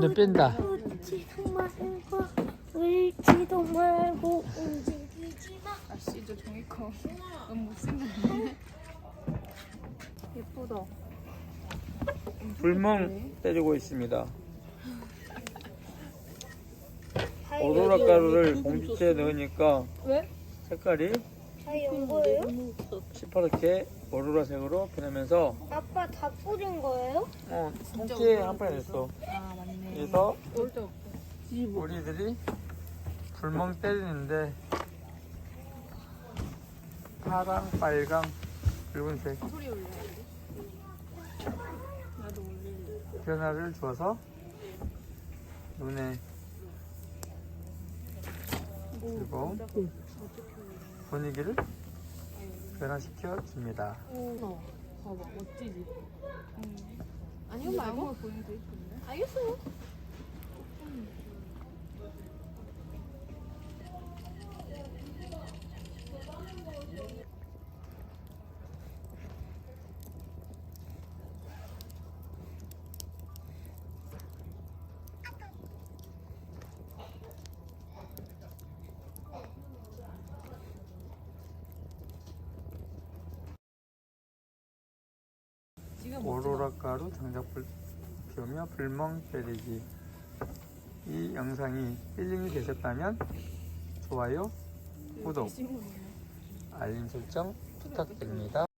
그냥 뺀다. 울지도 말고 울지도 말고 움직이지 마. 아씨 저 종이컵 너무 못생겼네 예쁘다 불멍 때리고 있습니다. 오로라 가루를 봉지째에 넣으니까 왜? 색깔이 다 연 거예요? 시퍼렇게 오로라색으로 변하면서 아빠 다 뿌린 거예요? 어, 통째에 한 판이 됐어. 없어 우리들이 불멍 때리는데 파랑, 빨강, 붉은색 변화를 줘서 눈에 그리고 분위기를 변화시켜 줍니다. 오 봐봐 멋지지 아니 이거 말고. 알겠어요 오로라 가루 장작불 피우며 불멍 때리기 이 영상이 힐링이 되셨다면 좋아요, 구독, 알림 설정 부탁드립니다.